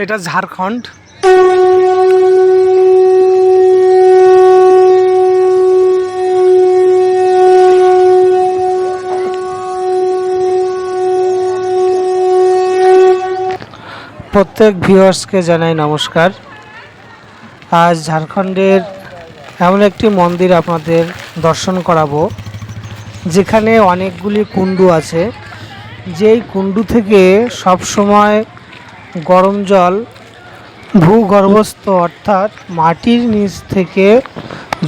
এটা ঝাড়খণ্ড। প্রত্যেক ভিউয়ার্সকে জানাই নমস্কার। আজ ঝাড়খণ্ডের এমন একটি মন্দির আপনাদের দর্শন করাবো, যেখানে অনেকগুলি কুণ্ডু আছে। যেই কুণ্ডু থেকে সব সময় গরম জল, ভূগর্ভস্থ অর্থাৎ মাটির নিচ থেকে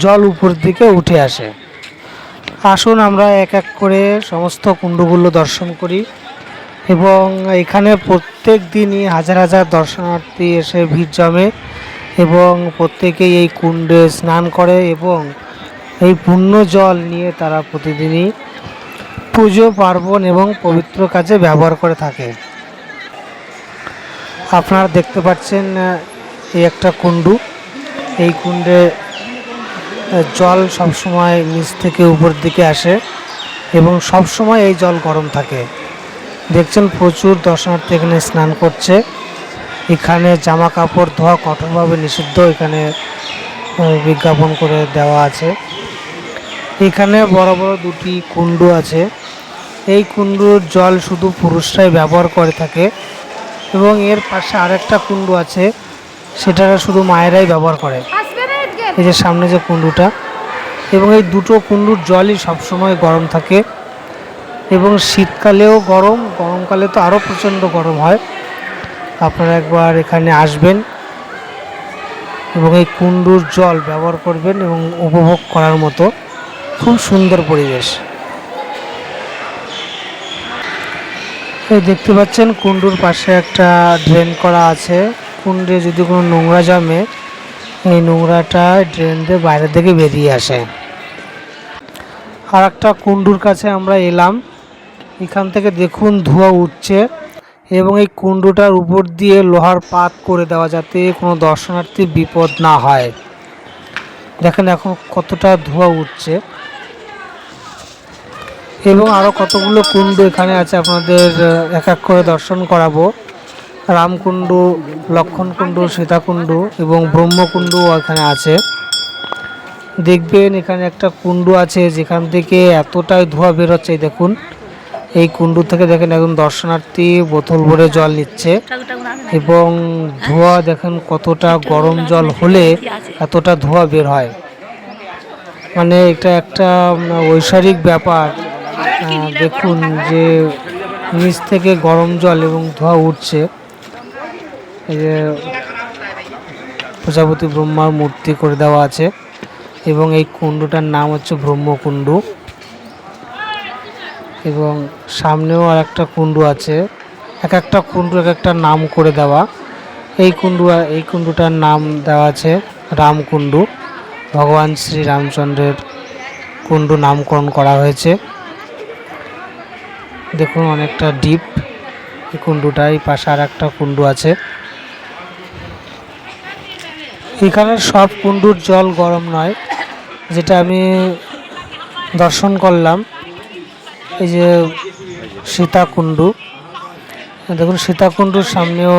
জল উপর দিকে উঠে আসে। আসুন আমরা এক এক করে সমস্ত কুণ্ডুগুলো দর্শন করি এবং এখানে প্রত্যেক দিনই হাজার হাজার দর্শনার্থী এসে ভিড় জমে এবং প্রত্যেকেই এই কুণ্ডে স্নান করে এবং এই পুণ্য জল নিয়ে তারা প্রতিদিনই পুজো, পার্বণ এবং পবিত্র কাজে ব্যবহার করে থাকে। আপনারা দেখতে পাচ্ছেন এই একটা কুণ্ডু। এই কুণ্ডে জল সবসময় নিচ থেকে উপর দিকে আসে এবং সব সময় এই জল গরম থাকে। দেখছেন, প্রচুর দর্শনার্থী এখানে স্নান করছে। এখানে জামা কাপড় ধোয়া কঠোরভাবে নিষিদ্ধ এখানে বিজ্ঞাপন করে দেওয়া আছে। এখানে বড় বড় দুটি কুণ্ডু আছে। এই কুণ্ডুর জল শুধু পুরুষরাই ব্যবহার করে থাকে এবং এর পাশে আরেকটা কুণ্ডু আছে সেটা শুধু মায়েরাই ব্যবহার করে। এই যে সামনে যে কুণ্ডুটা এবং এই দুটো কুণ্ডুর জলই সবসময় গরম থাকে। এবং শীতকালেও গরম গরমকালে তো আরও প্রচণ্ড গরম হয়। আপনারা একবার এখানে আসবেন এবং এই কুণ্ডুর জল ব্যবহার করবেন এবং উপভোগ করার মতো খুব সুন্দর পরিবেশ। এই দেখতে পাচ্ছেন কুণ্ডুর পাশে একটা ড্রেন করা আছে। কুণ্ডে যদি কোনো নোংরা জমে, এই নোংরাটা ড্রেন দিয়ে বাইরে থেকে বেরিয়ে আসে। আর একটা কুণ্ডুর কাছে আমরা এলাম। এখান থেকে দেখুন ধোঁয়া উঠছে এবং এই কুণ্ডুটার উপর দিয়ে লোহার পাত করে দেওয়া যাতে কোনো দর্শনার্থী বিপদ না হয়। দেখেন এখন কতটা ধোঁয়া উঠছে। এবং আরও কতগুলো কুণ্ড এখানে আছে আপনাদের এক এক করে দর্শন করাবো। রামকুণ্ডু, লক্ষণকুণ্ডু, সীতাকুণ্ডু এবং ব্রহ্মকুণ্ডু এখানে আছে। দেখবেন এখানে একটা কুণ্ড আছে যেখান থেকে এতটাই ধোঁয়া বেরোচ্ছে দেখুন। এই কুণ্ডু থেকে দেখেন একজন দর্শনার্থী বোতল ভরে জল নিচ্ছে এবং ধোঁয়া দেখেন কতটা গরম জল হলে এতটা ধোঁয়া বের হয়। মানে এটা একটা ঐশ্বরিক ব্যাপার। দেখুন যে নিচ থেকে গরম জল এবং ধোঁয়া উঠছে। এই যে প্রজাপতি ব্রহ্মার মূর্তি করে দেওয়া আছে এবং এই কুণ্ডটার নাম হচ্ছে ব্রহ্মকুণ্ডু। এবং সামনেও আর একটা কুণ্ডু আছে। এক একটা কুণ্ডু এক একটা নাম করে দেওয়া। এই কুণ্ডু এই কুণ্ডুটার নাম দেওয়া আছে রামকুণ্ডু। ভগবান শ্রী রামচন্দ্রের কুণ্ডু নামকরণ করা হয়েছে। দেখুন অনেকটা ডিপ এই কুণ্ডুটাই, পাশে আর একটা কুণ্ডু আছে। এখানের সব কুণ্ডুর জল গরম নয়, যেটা আমি দর্শন করলাম। এই যে সীতাকুণ্ডু, দেখুন সীতাকুণ্ডুর সামনেও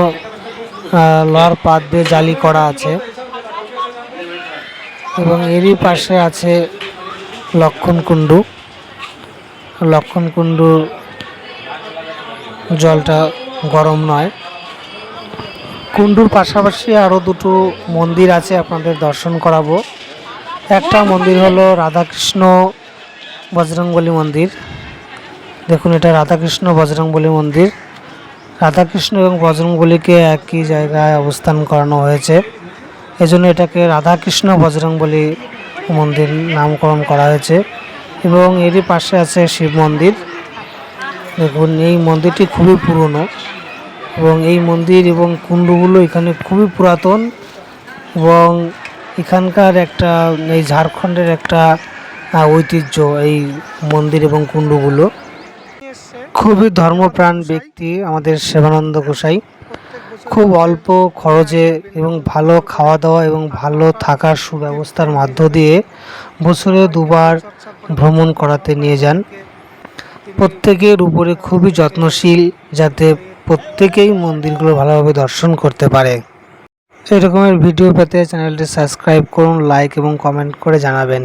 লোহার পাত দিয়ে জালি করা আছে। এবং এরই পাশে আছে লক্ষণ কুণ্ডু। লক্ষণ কুণ্ডু জলটা গরম নয়। কুণ্ডুর পাশাপাশি আরও দুটো মন্দির আছে আপনাদের দর্শন করাবো। একটা মন্দির হলো রাধাকৃষ্ণ বজরংবলী মন্দির। দেখুন এটা রাধাকৃষ্ণ বজরংবলী মন্দির। রাধাকৃষ্ণ এবং বজরংবলীকে একই জায়গায় অবস্থান করানো হয়েছে। এজন্য এটাকে রাধাকৃষ্ণ বজরংবলী মন্দির নামকরণ করা হয়েছে এবং এরই পাশে আছে শিব মন্দির। দেখুন, এই মন্দিরটি খুবই পুরনো এবং এই মন্দির এবং কুণ্ডগুলো এখানে খুবই পুরাতন এবং এখানকার একটা, এই ঝাড়খণ্ডের একটা ঐতিহ্য এই মন্দির এবং কুণ্ডগুলো। খুবই ধর্মপ্রাণ ব্যক্তি আমাদের সেবানন্দ গোসাই। খুব অল্প খরচে এবং ভালো খাওয়া দাওয়া এবং ভালো থাকার সুব্যবস্থার মধ্য দিয়ে বছরে দুবার ভ্রমণ করাতে নিয়ে যান। প্রত্যেকের উপরে খুবই যত্নশীল যাতে প্রত্যেকেই মন্দিরগুলো ভালোভাবে দর্শন করতে পারে। এরকমের ভিডিও পেতে চ্যানেলটি সাবস্ক্রাইব করুন, লাইক এবং কমেন্ট করে জানাবেন।